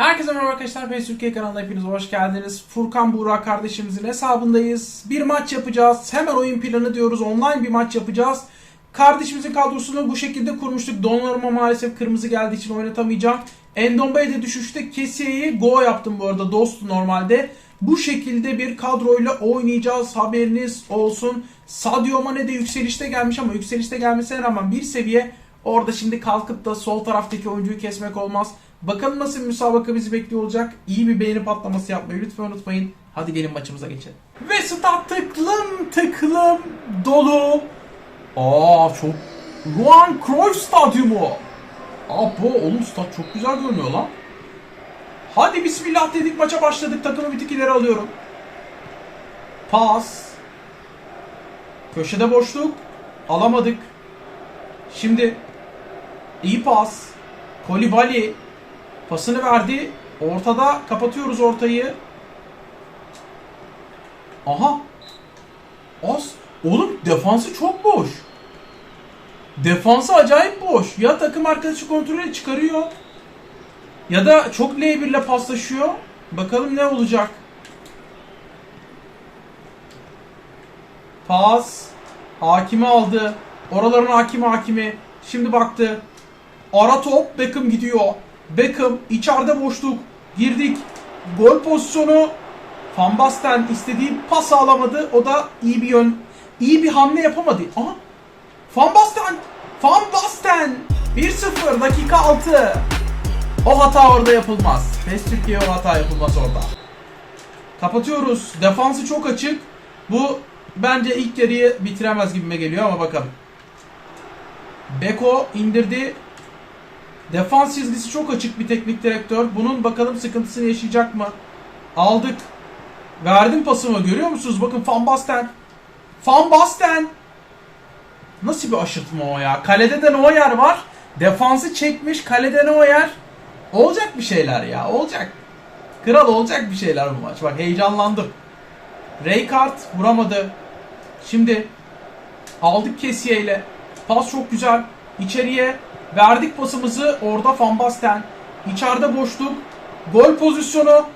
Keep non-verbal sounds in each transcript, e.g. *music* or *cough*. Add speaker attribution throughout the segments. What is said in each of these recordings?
Speaker 1: Herkese merhaba arkadaşlar. Face Türkiye kanalına hepiniz hoş geldiniz. Furkan Buğra kardeşimizin hesabındayız. Bir maç yapacağız. Hemen oyun planı diyoruz. Online bir maç yapacağız. Kardeşimizin kadrosunu bu şekilde kurmuştuk. Donnarumma maalesef kırmızı geldiği için oynatamayacağım. Endombele de düşüşte Kessiye'yi go yaptım bu arada dost normalde. Bu şekilde bir kadroyla oynayacağız. Haberiniz olsun. Sadio Mane de yükselişte gelmiş ama yükselişte gelmesine rağmen bir seviye Orada şimdi kalkıp da sol taraftaki oyuncuyu kesmek olmaz. Bakalım nasıl bir müsabaka bizi bekliyor olacak. İyi bir beğeni patlaması yapmayı lütfen unutmayın. Hadi gelin maçımıza geçelim. Ve start tıklım tıklım dolu. Aa çok... Johan Cruyff Stadyumu. Bu oğlum stat çok güzel görünüyor lan. Hadi bismillah dedik maça başladık. Takımı bir tık ileri alıyorum. Pas. Köşede boşluk. Alamadık. Şimdi iyi pas. Kolibali pasını verdi. Ortada kapatıyoruz ortayı. Aha. Az. Oğlum defansı çok boş. Defansı acayip boş. Ya takım arkadaşı kontrolü çıkarıyor. Ya da çok L1 ile paslaşıyor. Bakalım ne olacak. Pas. Hakimi aldı. Oraların hakimi hakimi. Şimdi baktı. Ara top Beckham gidiyor. Beckham içeride boşluk. Girdik. Gol pozisyonu. Van Basten istediği pas alamadı. O da iyi bir yön. iyi bir hamle yapamadı. Aha. Van Basten. Van Basten. 1-0 dakika 6. O hata orada yapılmaz. PES Türkiye o hata yapılmaz orada. Kapatıyoruz. Defansı çok açık. Bu bence ilk yarıyı bitiremez gibime geliyor ama bakalım. Beko indirdi. Defans çizgisi çok açık bir teknik direktör. Bunun bakalım sıkıntısını yaşayacak mı? Aldık. Verdim pasımı görüyor musunuz? Bakın Van Basten. Van Basten. Nasıl bir aşırtma o ya? Kalede de Neuer var. Defansı çekmiş. Kalede Neuer. Olacak bir şeyler ya. Olacak. Kral olacak bir şeyler bu maç. Bak heyecanlandım. Raykart vuramadı. Şimdi aldık Kessiye ile. Pas çok güzel. İçeriye verdik pasımızı. Orada Van Basten. İçeride boşluk. Gol pozisyonu.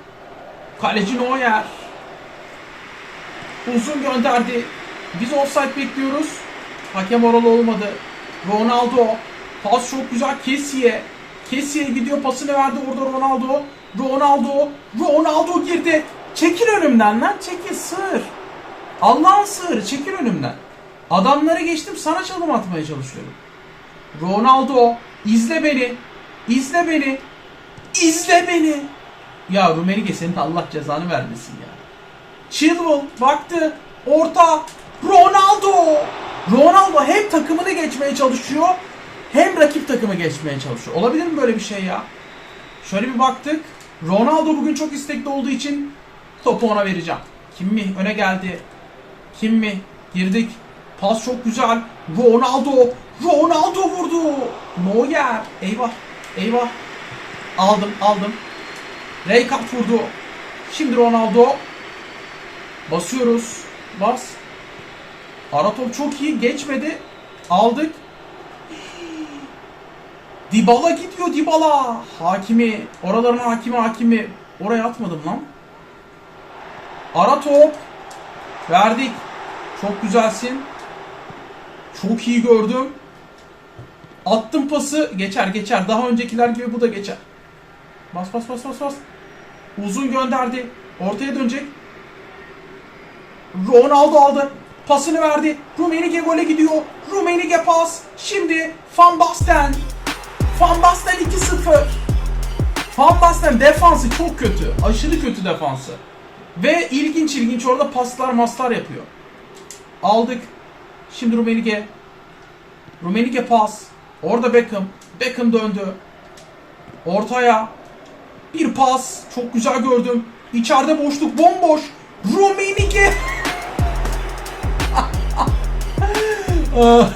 Speaker 1: Kaleci Neuer. Uzun gönderdi. Biz offside bekliyoruz. Hakem oralı olmadı. Ronaldo. Pas çok güzel. Kessiye. Kessiye gidiyor pasını verdi orada Ronaldo. Ronaldo. Ronaldo girdi. Çekil önümden lan. Çekil sığır. Allah'ın sığırı çekil önümden. Adamları geçtim sana çalım atmaya çalışıyorum. Ronaldo izle beni. İzle beni. İzle beni. Ya Rumenige senin Allah cezanı vermesin ya. Chilwell baktı. Orta. Ronaldo. Ronaldo hem takımını geçmeye çalışıyor hem rakip takımı geçmeye çalışıyor. Olabilir mi böyle bir şey ya? Şöyle bir baktık. Ronaldo bugün çok istekli olduğu için topu ona vereceğim. Kim mi? Öne geldi. Kim mi? Girdik. Pas çok güzel. Ronaldo. Ronaldo vurdu. Neuer. Eyvah. Eyvah. Aldım aldım. Raykart vurdu. Şimdi Ronaldo. Basıyoruz. Bas. Ara top çok iyi. Geçmedi. Aldık. Dybala gidiyor Dybala. Hakimi. Oraların hakimi hakimi. Oraya atmadım lan. Ara top. Verdik. Çok güzelsin. Çok iyi gördüm. Attım pası. Geçer geçer. Daha öncekiler gibi bu da geçer. Bas bas bas bas bas. Uzun gönderdi. Ortaya dönecek. Ronaldo aldı. Pasını verdi. Rummenigge gole gidiyor. Rummenigge pas. Şimdi Van Basten. Van Basten 2-0. Van Basten defansı çok kötü. Aşırı kötü defansı. Ve ilginç ilginç orada paslar maslar yapıyor. Aldık. Şimdi Rummenigge. Rummenigge pas. Orada Beckham. Beckham döndü. Ortaya. Bir pas. Çok güzel gördüm. İçeride boşluk bomboş. Rummenigge. Ah.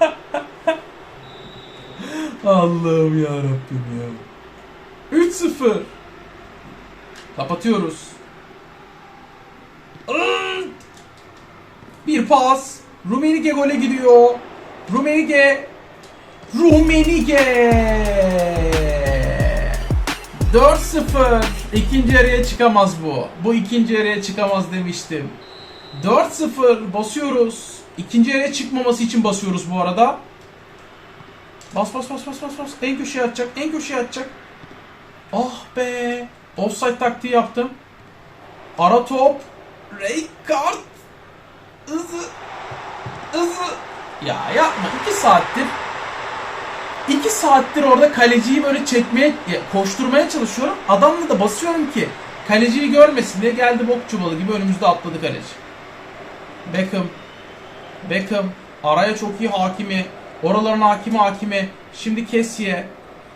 Speaker 1: *laughs* Allah'ım ya Rabbim ya. 3-0. Kapatıyoruz. Bir pas. Rumenige gole gidiyor. Rumenige. Rumenige. 4-0. İkinci yarıya çıkamaz bu. Bu ikinci yarıya çıkamaz demiştim. 4-0 basıyoruz. İkinci yarıya çıkmaması için basıyoruz bu arada. Bas bas bas bas bas bas. En köşeye atacak. En köşeye atacak. Ah be. Offside taktiği yaptım. Ara top. Rijkaard. Hızı. Hızı. Ya yapma. 2 saattir 2 saattir orada kaleciyi böyle çekmeye, ya, koşturmaya çalışıyorum. Adamla da basıyorum ki kaleciyi görmesin diye geldi bok çuvalı gibi önümüzde atladı kaleci. Beckham. Beckham. Araya çok iyi hakimi. Oraların hakimi hakimi. Şimdi Kessiye.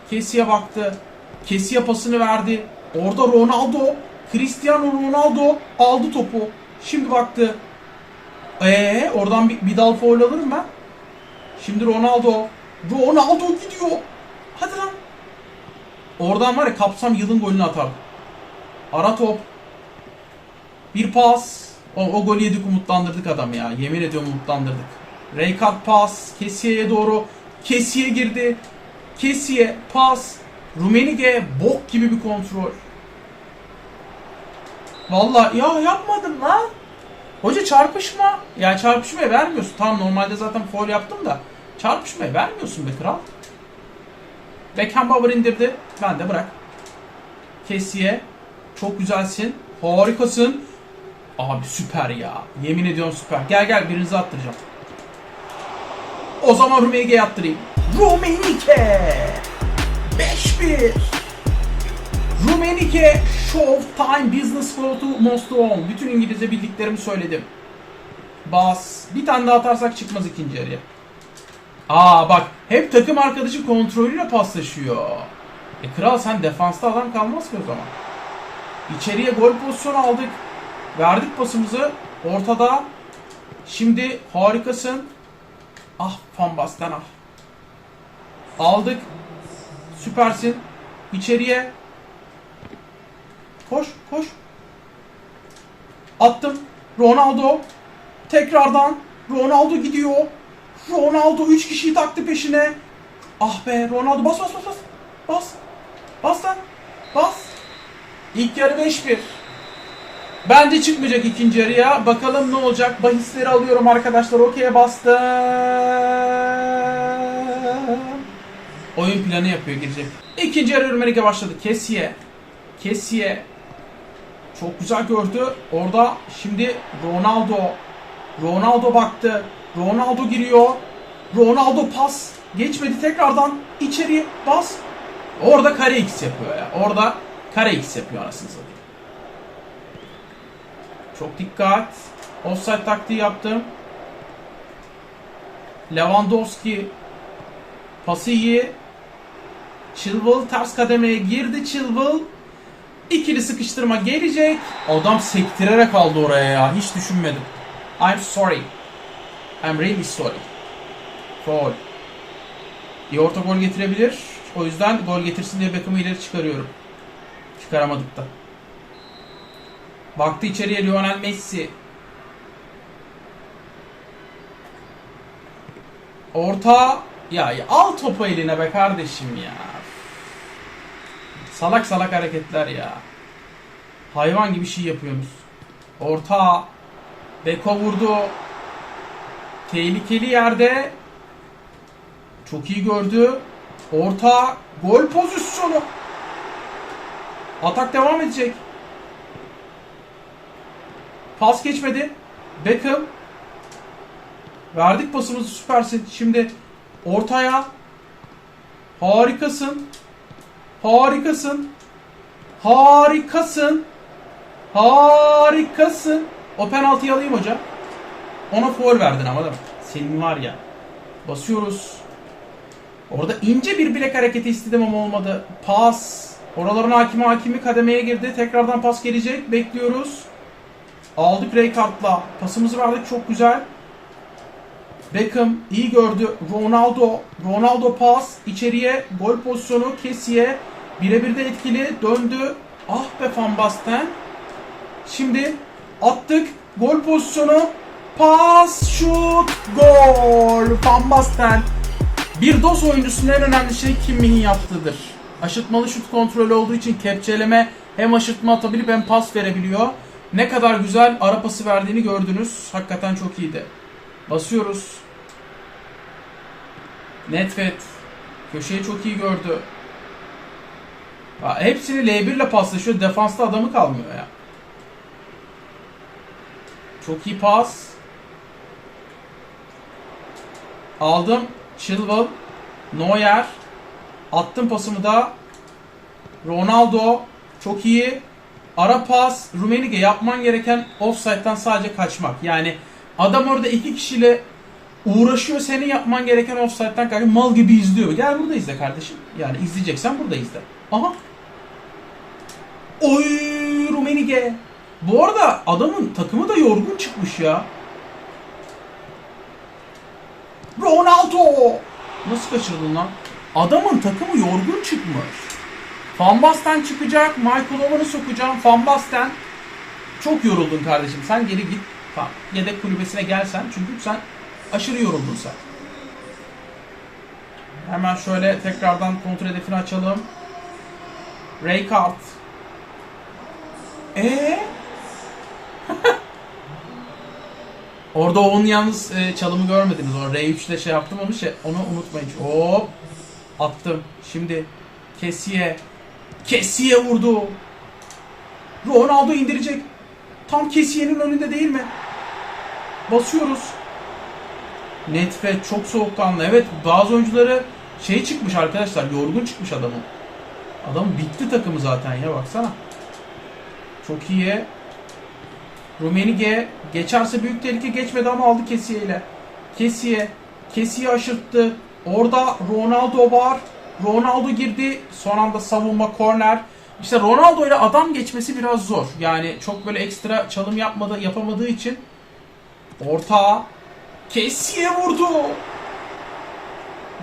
Speaker 1: Kessiye baktı. Kessiye pasını verdi. Orada Ronaldo. Cristiano Ronaldo aldı topu. Şimdi baktı. Ee, oradan bir, bir dal foul alırım ben. Şimdi Ronaldo. Ronaldo gidiyor. Hadi lan. Oradan var ya kapsam yılın golünü atardı. Ara top. Bir pas. O, o golü yedik umutlandırdık adam ya. Yemin ediyorum umutlandırdık. Rijkaard pas. Kessiye'ye doğru. Kessiye girdi. Kessiye pas. Rumenige bok gibi bir kontrol. Vallahi ya yapmadım lan. Hoca çarpışma. Ya çarpışmaya vermiyorsun. Tamam normalde zaten foul yaptım da. Çarpışmaya vermiyorsun be kral. Beckenbauer indirdi. Ben de bırak. Kessiye. Çok güzelsin. Harikasın. Abi süper ya. Yemin ediyorum süper. Gel gel birinizi attıracağım. O zaman Rumenige'ye attırayım. Rumenige. 5-1. Rumenige Showtime Business Flow to Most On. Bütün İngilizce bildiklerimi söyledim. Bas. Bir tane daha atarsak çıkmaz ikinci yarıya. Aa bak hep takım arkadaşı kontrolüyle paslaşıyor. E kral sen defansta adam kalmaz ki o zaman. İçeriye gol pozisyonu aldık. Verdik pasımızı. Ortada. Şimdi harikasın. Ah Van Basten ah. Aldık. Süpersin. İçeriye. Koş koş. Attım. Ronaldo. Tekrardan. Ronaldo gidiyor. Ronaldo 3 kişiyi taktı peşine. Ah be Ronaldo bas bas bas bas. Bas. Bas lan. Bas. İlk yarı 5-1. Bence çıkmayacak ikinci yarıya. Bakalım ne olacak. Bahisleri alıyorum arkadaşlar. Okey'e bastım. Oyun planı yapıyor girecek. İkinci yarı Ürmenike başladı. Kesiye. Kesiye. Çok güzel gördü. Orada şimdi Ronaldo. Ronaldo baktı. Ronaldo giriyor. Ronaldo pas. Geçmedi tekrardan. içeri bas. Orada kare x yapıyor ya. Orada kare x yapıyor anasını satayım. Çok dikkat. Offside taktiği yaptım. Lewandowski pası iyi. Chilwell ters kademeye girdi Chilwell. İkili sıkıştırma gelecek. Adam sektirerek aldı oraya ya. Hiç düşünmedim. I'm sorry. I'm really sorry. Foul. Bir orta gol getirebilir. O yüzden gol getirsin diye Beckham'ı ileri çıkarıyorum. Çıkaramadık da. Baktı içeriye Lionel Messi. Orta. Ya, ya al topu eline be kardeşim ya. Salak salak hareketler ya. Hayvan gibi şey yapıyorsunuz. Orta. Beko vurdu. Tehlikeli yerde. Çok iyi gördü. Orta. Gol pozisyonu. Atak devam edecek. Pas geçmedi. Beckham. Verdik pasımızı süpersin. Şimdi ortaya. Harikasın. Harikasın. Harikasın. Harikasın. O penaltıyı alayım hocam. Ona foul verdin ama mi? Senin var ya. Basıyoruz. Orada ince bir bilek hareketi istedim ama olmadı. Pas. Oraların hakimi hakimi kademeye girdi. Tekrardan pas gelecek. Bekliyoruz. Aldık Rijkaard'la. Pasımızı verdik çok güzel. Beckham iyi gördü. Ronaldo. Ronaldo pas. içeriye Gol pozisyonu. Kesiye. Birebir de etkili. Döndü. Ah be Van Basten. Şimdi attık. Gol pozisyonu. Pas, şut, gol. Van Basten. Bir DOS oyuncusunun en önemli şey Kim Min'in yaptığıdır. Aşırtmalı şut kontrolü olduğu için kepçeleme hem aşırtma atabilip hem pas verebiliyor. Ne kadar güzel ara pası verdiğini gördünüz. Hakikaten çok iyiydi. Basıyoruz. Netfet. Köşeyi çok iyi gördü. Ya hepsini L1 ile paslaşıyor. Defansta adamı kalmıyor ya. Çok iyi pas. Aldım. Chilwell. Neuer. Attım pasımı da. Ronaldo. Çok iyi. Ara pas. Rumenige yapman gereken offside'dan sadece kaçmak. Yani adam orada iki kişiyle uğraşıyor. Senin yapman gereken offside'dan kaçmak. Mal gibi izliyor. Gel burada izle kardeşim. Yani izleyeceksen burada izle. Aha. Oy Rumenige. Bu arada adamın takımı da yorgun çıkmış ya. Ronaldo. Nasıl kaçırdın lan? Adamın takımı yorgun çıkmış. Van çıkacak. Michael Owen'ı sokacağım. Van. Çok yoruldun kardeşim. Sen geri git. Tamam. Yedek kulübesine gelsen. Çünkü sen aşırı yoruldun sen. Hemen şöyle tekrardan kontrol hedefini açalım. Raykart. Eee? Orada onun yalnız e, çalımı görmediniz. O R3'le şey yaptım onu şey onu unutmayın. Hop attım. Şimdi Kesiye Kesiye vurdu. Ronaldo indirecek. Tam Kesiye'nin önünde değil mi? Basıyoruz. Netfet çok soğukkanlı. Evet bazı oyuncuları şey çıkmış arkadaşlar. Yorgun çıkmış adamın. Adam bitti takımı zaten ya baksana. Çok iyi. Rumenige geçerse büyük tehlike geçmedi ama aldı Kesiye ile. Kesiye. Kesiye aşırttı. Orada Ronaldo var. Ronaldo girdi. Son anda savunma korner. İşte Ronaldo ile adam geçmesi biraz zor. Yani çok böyle ekstra çalım yapmadı, yapamadığı için orta Kesiye vurdu.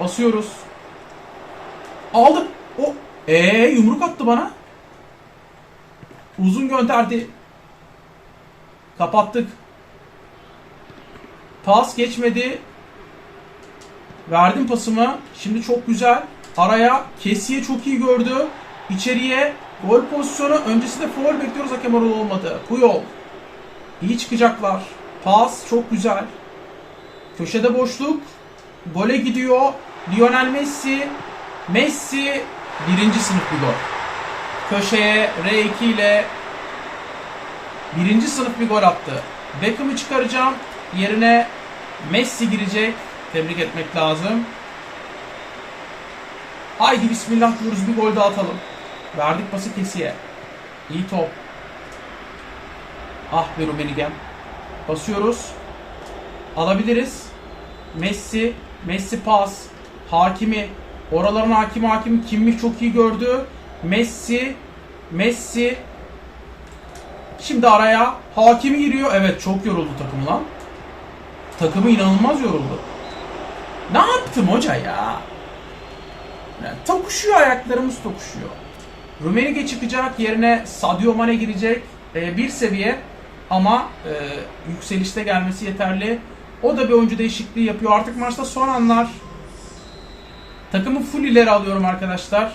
Speaker 1: Basıyoruz. Aldı. O ee yumruk attı bana. Uzun gönderdi. Kapattık. Pas geçmedi. Verdim pasımı. Şimdi çok güzel. Araya Kesiye çok iyi gördü. İçeriye gol pozisyonu. Öncesinde foul bekliyoruz hakem oralı olmadı. Puyol. İyi çıkacaklar. Pas çok güzel. Köşede boşluk. Gole gidiyor. Lionel Messi. Messi birinci sınıf bir gol. Köşeye R2 ile birinci sınıf bir gol attı. Beckham'ı çıkaracağım. Yerine Messi girecek. Tebrik etmek lazım. Haydi bismillah diyoruz bir gol daha atalım. Verdik pası kesiye. İyi top. Ah be Rumenigem. Basıyoruz. Alabiliriz. Messi. Messi pas. Hakimi. Oraların hakimi hakimi kimmiş çok iyi gördü. Messi. Messi. Şimdi araya Hakimi giriyor. Evet çok yoruldu takımı lan. Takımı inanılmaz yoruldu. Ne yaptım hoca ya? Yani tokuşuyor ayaklarımız tokuşuyor. Rumenige çıkacak yerine Sadio Mane girecek. Ee, bir seviye ama e, yükselişte gelmesi yeterli. O da bir oyuncu değişikliği yapıyor. Artık maçta son anlar. Takımı full ileri alıyorum arkadaşlar.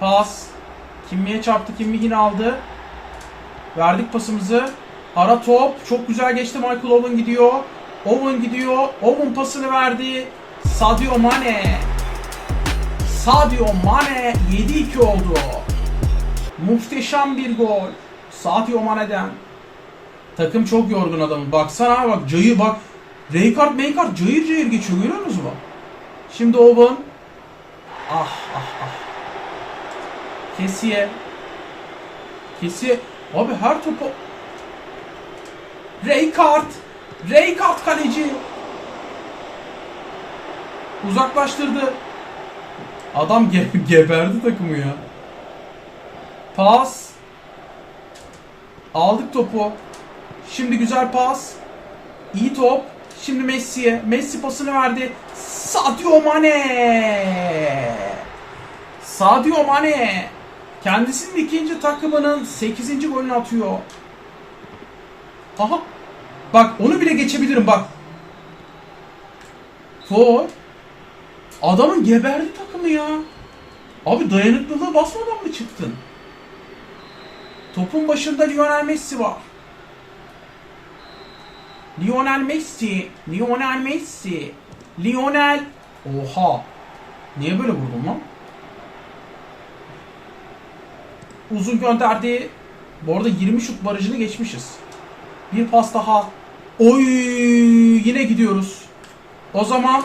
Speaker 1: Pas. Kimmiye çarptı. Kimmi yine aldı. Verdik pasımızı. Ara top. Çok güzel geçti. Michael Owen gidiyor. Owen gidiyor. Owen pasını verdi. Sadio Mane. Sadio Mane 7-2 oldu. Muhteşem bir gol. Sadio Mane'den. Takım çok yorgun adamın. Baksana bak cayır bak. Raykart Maykart cayır cayır geçiyor görüyor musunuz mu? Şimdi Owen. Ah. Kesiye. Kesiye. Abi her topu... Raykart. Raykart kaleci. Uzaklaştırdı. Adam ge *laughs* geberdi takımı ya. Pas. Aldık topu. Şimdi güzel pas. İyi top. Şimdi Messi'ye. Messi pasını verdi. Sadio Mane. Sadio Mane. Kendisinin ikinci takımının 8. golünü atıyor. Aha. Bak onu bile geçebilirim bak. Foul. Adamın geberdi takımı ya. Abi dayanıklılığı basmadan mı çıktın? Topun başında Lionel Messi var. Lionel Messi, Lionel Messi, Lionel. Oha. Niye böyle vurdun lan? Uzun gönderdi. Bu arada 20 şut barajını geçmişiz. Bir pas daha. Oy yine gidiyoruz. O zaman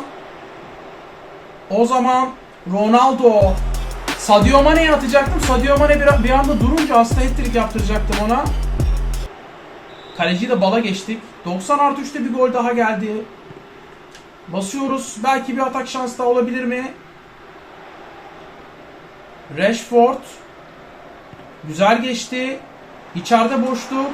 Speaker 1: o zaman Ronaldo Sadio Mane'ye atacaktım. Sadio Mane bir, bir anda durunca aslında hat-trick yaptıracaktım ona. Kaleciyi de bala geçtik. 90 artı 3'te bir gol daha geldi. Basıyoruz. Belki bir atak şansı daha olabilir mi? Rashford. Güzel geçti. İçeride boşluk.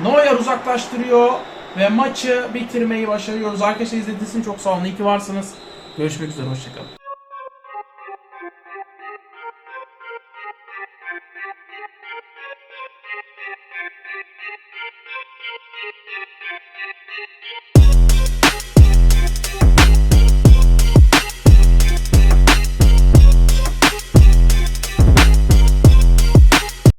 Speaker 1: Neuer uzaklaştırıyor. Ve maçı bitirmeyi başarıyoruz. Arkadaşlar izlediğiniz için çok sağ olun. İyi ki varsınız. Görüşmek üzere. Hoşçakalın.